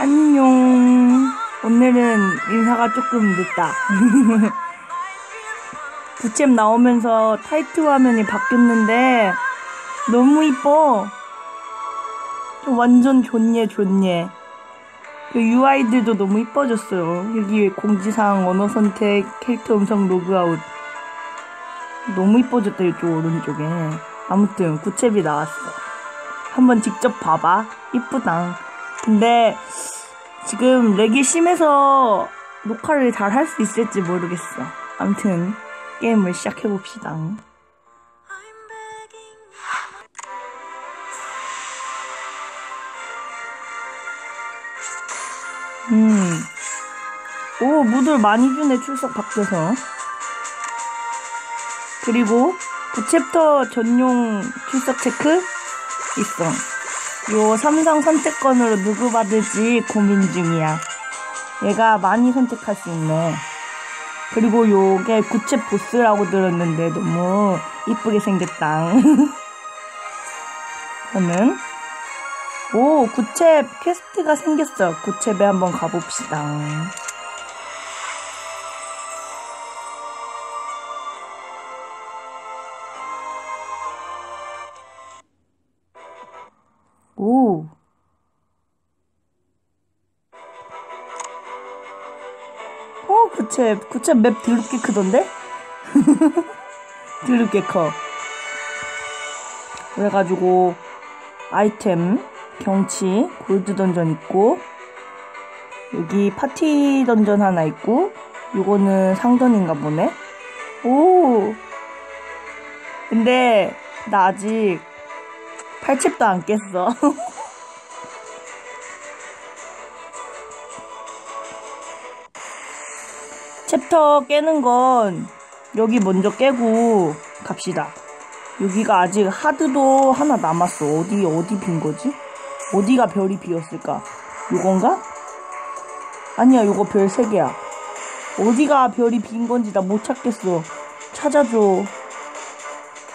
안녕. 오늘은 인사가 조금 늦다. 부챔 나오면서 타이트 화면이 바뀌었는데 너무 이뻐. 완전 좋네 좋네. 그 UI들도 너무 이뻐졌어요. 여기 공지사항 언어 선택 캐릭터 음성 로그아웃 너무 이뻐졌다 이쪽 오른쪽에. 아무튼 구체비 나왔어. 한번 직접 봐봐. 이쁘당. 근데 지금 렉이 심해서 녹화를 잘 할 수 있을지 모르겠어. 아무튼 게임을 시작해 봅시다. 오, 무들 많이 주네, 출석 밖에서. 그리고 9챕터 전용 출석 체크 있어. 요 삼성 선택권으로 누구 받을지 고민 중이야. 얘가 많이 선택할 수 있네. 그리고 요게 구체 보스라고 들었는데 너무 이쁘게 생겼다. 저는 오 구체 퀘스트가 생겼어. 구체배 한번 가봅시다. 구체, 구체 맵 드럽게 크던데? 드럽게 커. 그래가지고, 아이템, 경치, 골드 던전 있고, 여기 파티 던전 하나 있고, 요거는 상던인가 보네? 오! 근데, 나 아직, 팔집도 안 깼어. 챕터 깨는 건 여기 먼저 깨고 갑시다. 여기가 아직 하드도 하나 남았어. 어디, 어디 빈 거지? 어디가 별이 비었을까? 요건가? 아니야, 요거 별 3개야. 어디가 별이 빈 건지 나 못 찾겠어. 찾아줘.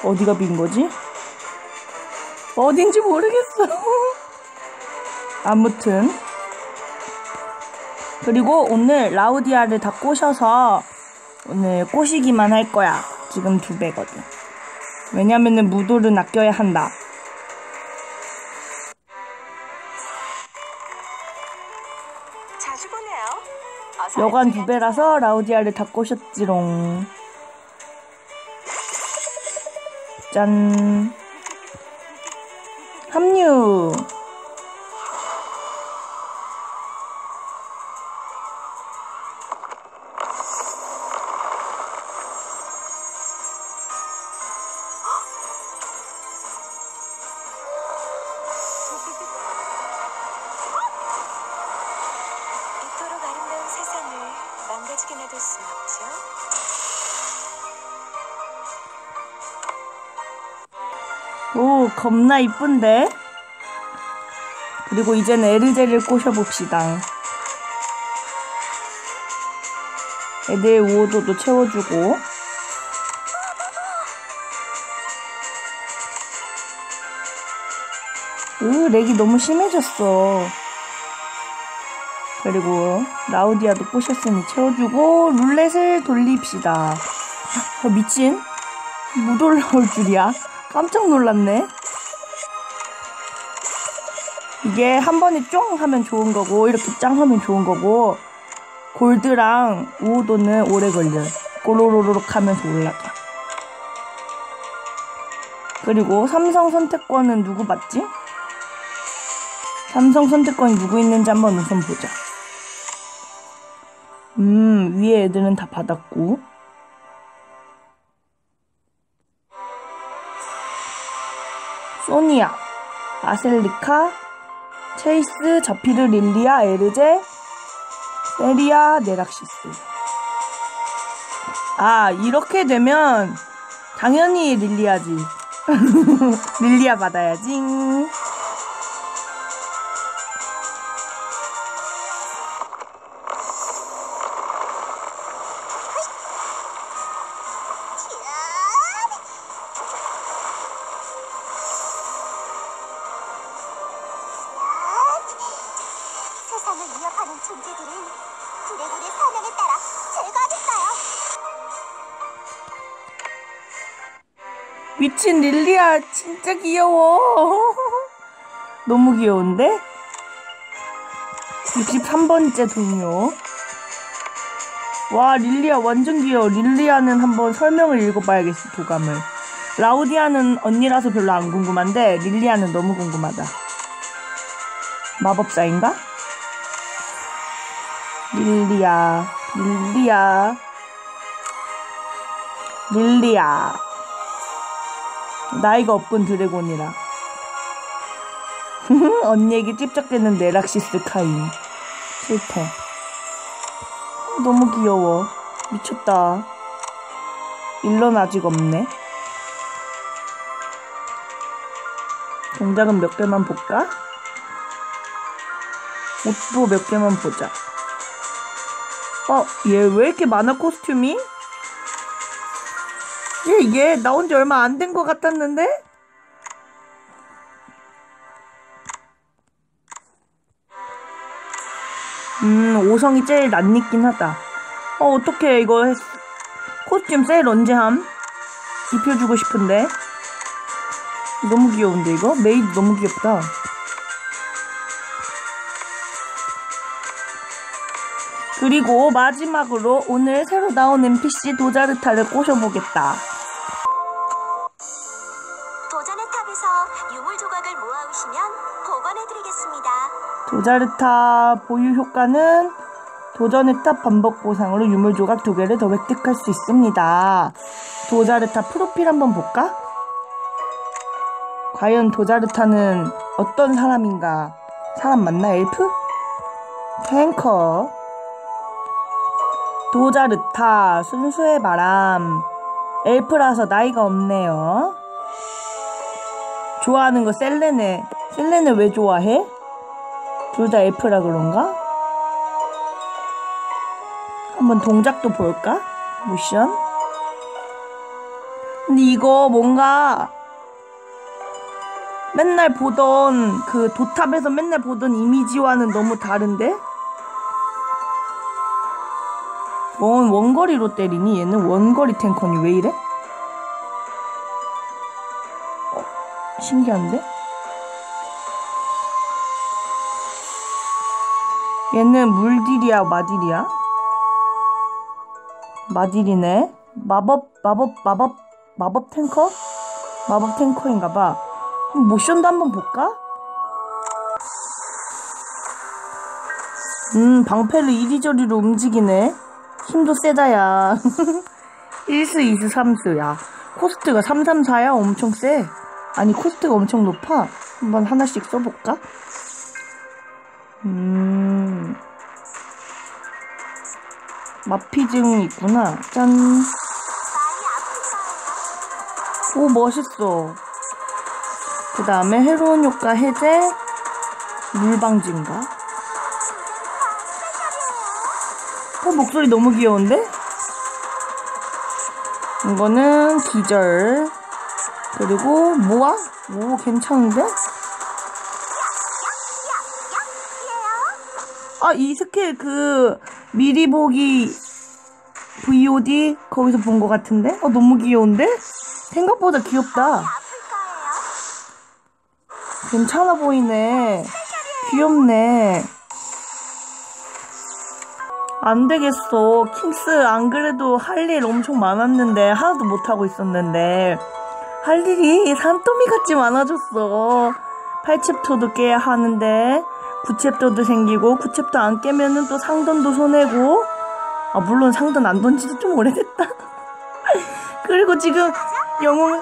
어디가 빈 거지? 어딘지 모르겠어. 아무튼. 그리고 오늘 라우디아를 다 꼬셔서 오늘 꼬시기만 할 거야. 지금 두 배거든. 왜냐면은 무도를 아껴야 한다. 여관. 두 배라서 라우디아를 다 꼬셨지롱. 짠. 합류. 겁나 이쁜데? 그리고 이제는 에르제를 꼬셔봅시다. 애들 우호도도 채워주고. 으, 렉이 너무 심해졌어. 그리고 라우디아도 꼬셨으니 채워주고 룰렛을 돌립시다. 어, 미친? 못 올라올 줄이야. 깜짝 놀랐네. 이게 한 번에 쫑 하면 좋은 거고 이렇게 짱 하면 좋은 거고 골드랑 우호도는 오래 걸려. 꼬로로록 하면서 올라가. 그리고 삼성 선택권은 누구 받지? 삼성 선택권이 누구 있는지 한번 우선 보자. 음, 위에 애들은 다 받았고. 소니아, 아셀리카, 체이스, 자피르, 릴리아, 에르제, 세리아, 네락시스. 아, 이렇게 되면 당연히 릴리아지. 릴리아 받아야지. 미친 릴리아 진짜 귀여워. 너무 귀여운데? 63번째 동료. 와, 릴리아 완전 귀여워. 릴리아는 한번 설명을 읽어봐야겠어, 도감을. 라우디아는 언니라서 별로 안 궁금한데, 릴리아는 너무 궁금하다. 마법사인가? 릴리아, 릴리아, 릴리아. 나이가 없군 드래곤이라. 언니에게 찝쩍대는 네락시스 카인. 실패. 너무 귀여워. 미쳤다. 일런 아직 없네. 동작은 몇 개만 볼까? 옷도 몇 개만 보자. 어, 얘 왜 이렇게 많아 코스튬이? 얘, 얘 나온 지 얼마 안 된 것 같았는데? 음, 5성이 제일 낯익긴 하다. 어, 어떡해, 이거. 했- 코스튬 세일 언제 함? 입혀주고 싶은데. 너무 귀여운데, 이거? 메이드 너무 귀엽다. 그리고 마지막으로 오늘 새로 나온 NPC 도자르타를 꼬셔보겠다. 도자르타 보유 효과는 도전의 탑 반복 보상으로 유물 조각 두 개를 더 획득할 수 있습니다. 도자르타 프로필 한번 볼까? 과연 도자르타는 어떤 사람인가? 사람 맞나? 엘프? 탱커 도자르타 순수의 바람 엘프라서 나이가 없네요. 좋아하는 거 셀레네. 셀레네 왜 좋아해? 둘 다 F라 그런가? 한번 동작도 볼까? 모션? 근데 이거 뭔가 맨날 보던 그 도탑에서 맨날 보던 이미지와는 너무 다른데? 원, 원거리로 때리니? 얘는 원거리 탱커니 왜 이래? 어, 신기한데? 얘는 물딜이야, 마딜이야? 마딜이네. 마법, 마법, 마법, 마법 탱커? 마법 탱커인가봐. 모션도 한번 볼까? 음, 방패를 이리저리로 움직이네. 힘도 세다야. 1수, 2수, 3수야. 코스트가 3, 3, 4야? 엄청 세. 아니, 코스트가 엄청 높아. 한번 하나씩 써볼까? 음. 마피증 있구나. 짠. 오, 멋있어. 그 다음에 해로운 효과 해제, 물방진가? 어, 목소리 너무 귀여운데? 이거는 기절. 그리고 모아? 오, 괜찮은데? 아, 이 스킬 그 미리 보기 VOD 거기서 본 것 같은데? 어, 너무 귀여운데? 생각보다 귀엽다. 괜찮아 보이네. 귀엽네. 안 되겠어. 킹스 안 그래도 할 일 엄청 많았는데 하나도 못 하고 있었는데 할 일이 산더미 같이 많아졌어. 8챕터도 깨야 하는데 9챕터도 생기고 9챕터 안 깨면은 또 상돈도 손해고 아 물론 상돈 안 돈지도 좀 오래됐다. 그리고 지금 영웅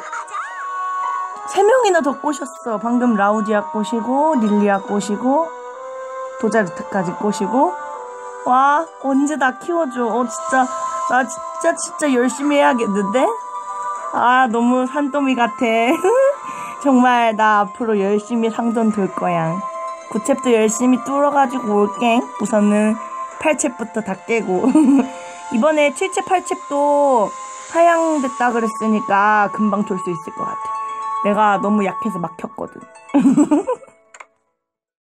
세 명이나 더 꼬셨어. 방금 라우디아 꼬시고 릴리아 꼬시고 도자르트까지 꼬시고 와 언제 다 키워줘. 어 진짜 나 지- 진짜 진짜 열심히 해야겠는데? 아 너무 산더미 같아. 정말 나 앞으로 열심히 상전 돌 거야. 구챕도 열심히 뚫어가지고 올게. 우선은 8챕부터 다 깨고. 이번에 7챕, 8챕도 하향됐다 그랬으니까 금방 돌 수 있을 것 같아. 내가 너무 약해서 막혔거든.